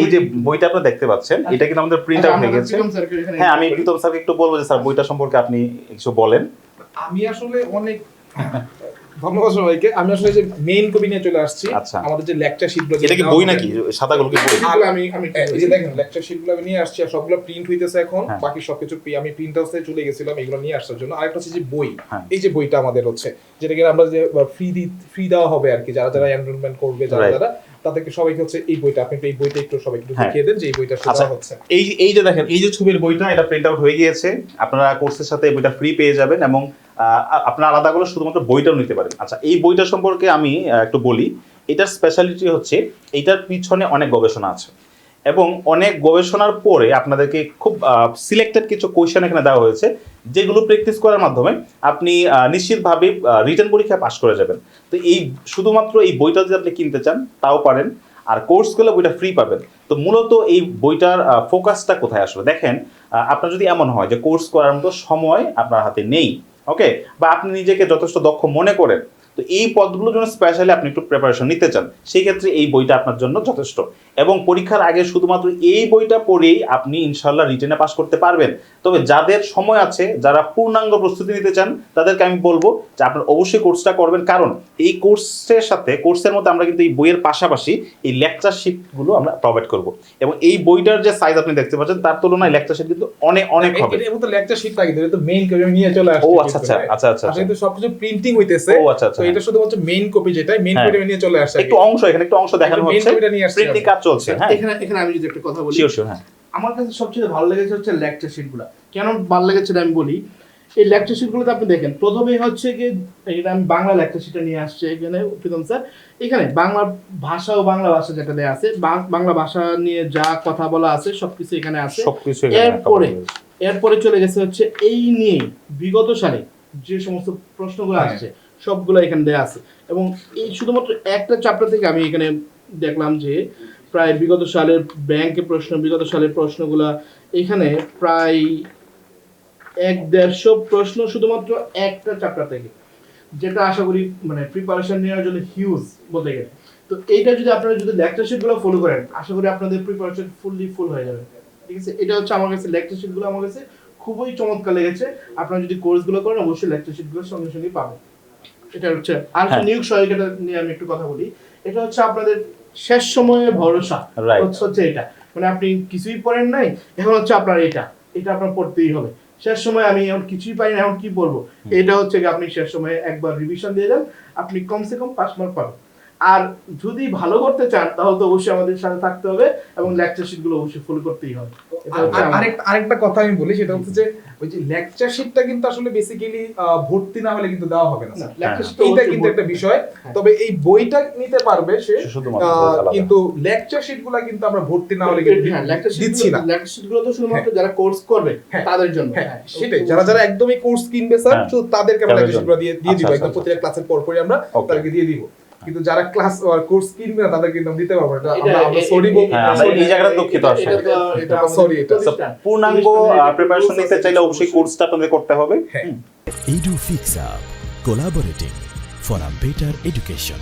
এই যে বইটা আপনারা দেখতে পাচ্ছেন এটা কিন্তু আমাদের প্রিন্ট আউট হয়ে গেছে। হ্যাঁ আমি প্রীতম স্যারকে একটু বলব যে স্যার বইটা সম্পর্কে আপনি কিছু বলেন। আমি আসলে অনেক ধন্যবাদ সবাইকে। আমি আসলে যে মেইন কপি নিয়ে চলে আসছি। আচ্ছা। আমাদের যে লেকচার শিটগুলো এটা কি বই নাকি? সাদাগুলো কি বই? আমি আমি এই যে দেখেন লেকচার শিটগুলো আমি নিয়ে আসছি আর সবগুলো প্রিন্ট হইতেছে এখন। হ্যাঁ। বাকি সবকিছু আমি প্রিন্ট হাউসে চলে গেছিলাম এগুলো নিয়ে আসার জন্য। আরেকটা হচ্ছে যে বই। হ্যাঁ। এই যে বইটা আমাদের হচ্ছে যেটাকে আমরা যে ফ্রি ফ্রি দেওয়া হবে আর কি যারা যারা এনরোলমেন্ট করবে যারা. যারা। তাদেরকে সবাইকে হচ্ছে এই বইটা আপনি একটু এই বইটা একটু সবাইকে একটু হ্যাঁ। দেখিয়ে দেন যে এই বইটা আচ্ছা। হচ্ছে এই এই যে দেখেন এই যে ছবির বইটা এটা প্রিন্ট আউট হয়ে গিয়েছে আপনারা কোর্সের সাথে বইটা ফ্রি পেয়ে যাবেন এবং আহ, আপনারা আলাদা করে শুধুমাত্র বইটাও নিতে পারেন আচ্ছা এই বইটা সম্পর্কে আমি একটু বলি এটার স্পেশালিটি হচ্ছে এটার পিছনে অনেক গবেষণা আছে এবং অনেক গবেষণার পরে আপনাদেরকে খুব সিলেক্টেড কিছু কোয়েশন এখানে দেওয়া হয়েছে, যেগুলো প্র্যাকটিস করার মাধ্যমে আপনি নিশ্চিতভাবে রিটার্ন পরীক্ষা পাশ করে যাবেন। তো এই, শুধুমাত্র এই বইটা যদি আপনি কিনতে চান, তাও পারেন, আর কোর্স বইটা ফ্রি পাবেন। তো মূলত এই বইটার ফোকাসটা কোথায় আসলে? দেখেন আপনার যদি এমন হয় যে কোর্স করার মতো সময় আপনার হাতে নেই ওকে বা আপনি নিজেকে যথেষ্ট দক্ষ মনে করেন তো এই পদগুলোর জন্য স্পেশালি আপনি একটু প্রিপারেশন নিতে চান সেই ক্ষেত্রে এই বইটা আপনার জন্য যথেষ্ট। এবং পরীক্ষার আগে শুধুমাত্র এই বইটা পড়েই আপনি ইনশাল্লাহ রিটেনে পাস করতে পারবেন। তবে যাদের সময় আছে যারা পূর্ণাঙ্গ প্রস্তুতি নিতে চান তাদেরকে আমি বলব যে আপনার অবশ্যই কোর্সটা করবেন। কারণ এই কোর্সের সাথে কোর্সের মধ্যে আমরা কিন্তু এই বইয়ের পাশাপাশি এই লেকচার শিটগুলো আমরা প্রোভাইড করব। এবং এই বইটার যে সাইজ আপনি দেখতে পাচ্ছেন তার তুলনায় লেকচার শিট কিন্তু অনেক অনেক হবে। এর মতো লেকচার শিট লাগে মেইন কপি নিয়ে চলে আসছি ও আচ্ছা আচ্ছা আচ্ছা আচ্ছা। কিন্তু সবকিছু প্রিন্টিং হইতেছে। ও আচ্ছা আচ্ছা। এটা শুধুমাত্র মেইন কপি যেটা মেইন হ্যাঁ। কপি নিয়ে চলে আসছে একটু অংশ এখানে একটু অংশ দেখানো হচ্ছে। copy টা নিয়ে আসছি প্রিন্টিং কাজ চলছে হ্যাঁ। এখানে এখানে আমি যদি একটা কথা বলি শিওর শিওর হ্যাঁ। আমার কাছে সবচেয়ে ভালো লেগেছে হচ্ছে লেকচার শিটগুলো কেন ভালো লেগেছে আমি বলি? এই লেকচার শিটগুলোতে আপনি দেখেন প্রথমেই হচ্ছে কি এটা আমি বাংলা লেকচার শিটটা নিয়ে আসছে এখানে প্রীতম স্যার। এখানে বাংলা ভাষা ও বাংলা ভাষা যেটা দেয়া আছে বাংলা ভাষা নিয়ে যা কথা বলা আছে সবকিছু এখানে আছে। সবকিছু এরপরে এরপরে চলে গেছে হচ্ছে এই নিয়ে বিগত সালে যে সমস্ত প্রশ্নগুলো হ্যাঁ। আসছে সবগুলো এখানে দেয়া আছে। এবং এই শুধুমাত্র একটা চ্যাপ্টার থেকে আমি এখানে দেখলাম যে, প্রায় বিগত সালের ব্যাংকের প্রশ্ন, বিগত সালের প্রশ্নগুলা এখানে প্রায় এক দেড়শো প্রশ্ন শুধুমাত্র একটা চ্যাপ্টার থেকে, যেটা আশা করি মানে প্রিপারেশন নেওয়ার জন্য হিউজ বলতে গেলে। তো এইটা যদি আপনারা যদি লেকচার শিটগুলো ফলো করেন, আশা করি আপনাদের প্রিপারেশন ফুললি ফুল হয়ে যাবে। ঠিক আছে? এটা হচ্ছে আমার কাছে লেকচার শিটগুলো আমার কাছে খুবই চমৎকার লেগেছে। আপনারা যদি কোর্সগুলো করেন, অবশ্যই লেকচার শিটগুলো সঙ্গে সঙ্গে পাবেন। এটা হচ্ছে আর। নিয়োগ সহায়িকাটা নিয়ে আমি একটু কথা বলি এটা হচ্ছে আপনাদের শেষ সময়ে ভরসা হচ্ছে এটা। মানে আপনি কিছুই পড়েন নাই এখন হচ্ছে আপনার এটা এটা আপনার পড়তেই হবে। শেষ সময় আমি এখন কিছুই পাই না এখন কি পড়ব এটা হচ্ছে আপনি শেষ সময়ে একবার রিভিশন দিয়ে যান আপনি কমসে কম পাঁচ মার্ক পাবেন। আর যদি ভালো করতে চান তাহলে তো অবশ্যই আমাদের সাথে থাকতে হবে এবং লেকচার শিটগুলো অবশ্যই ফুল করতেই হবে। এটা আরেকটা কথা আমি বলি সেটা হচ্ছে যে ওই যে লেকচার শিটটা কিন্তু আসলে বেসিক্যালি ভর্তি না হলে কিন্তু দেওয়া হবে না এইটা কিন্তু একটা বিষয়। হ্যাঁ। তবে এই বইটা নিতে পারবে সে। কিন্তু লেকচার শিটগুলো কিন্তু আমরা ভর্তি না হলে কিন্তু হ্যাঁ, দিচ্ছি না। গুলো- lecture sheet গুলো তো শুধুমাত্র যারা কোর্স করবে হ্যাঁ। তাদের জন্য। হ্যাঁ সেটাই। যারা যারা একদমই কোর্স কিনবে স্যার হ্যাঁ। শুধু তাদেরকে আমরা তাদের lecture দিয়ে দিয়ে আচ্ছা, দিব। আচ্ছা, একদম আচ্ছা। প্রতিটা ক্লাসের পর পরই আমরা তাদেরকে দিয়ে দিব। কিন্তু যারা ক্লাস কোর্স কিনবে না তাদেরকে কিন্তু দিতে পারব না এটা আমরা- আমরা সরি বলি হ্যাঁ, এই জায়গাটা দুঃখিত আসলে। এটা সরি এটা। পূর্ণাঙ্গ प्रिपरेशन প্রিপারেশন নিতে চাইলে অবশ্যই কোর্সটা আপনাদের করতে হবে হ্যাঁ fix up collaborating for collaborating for a better education.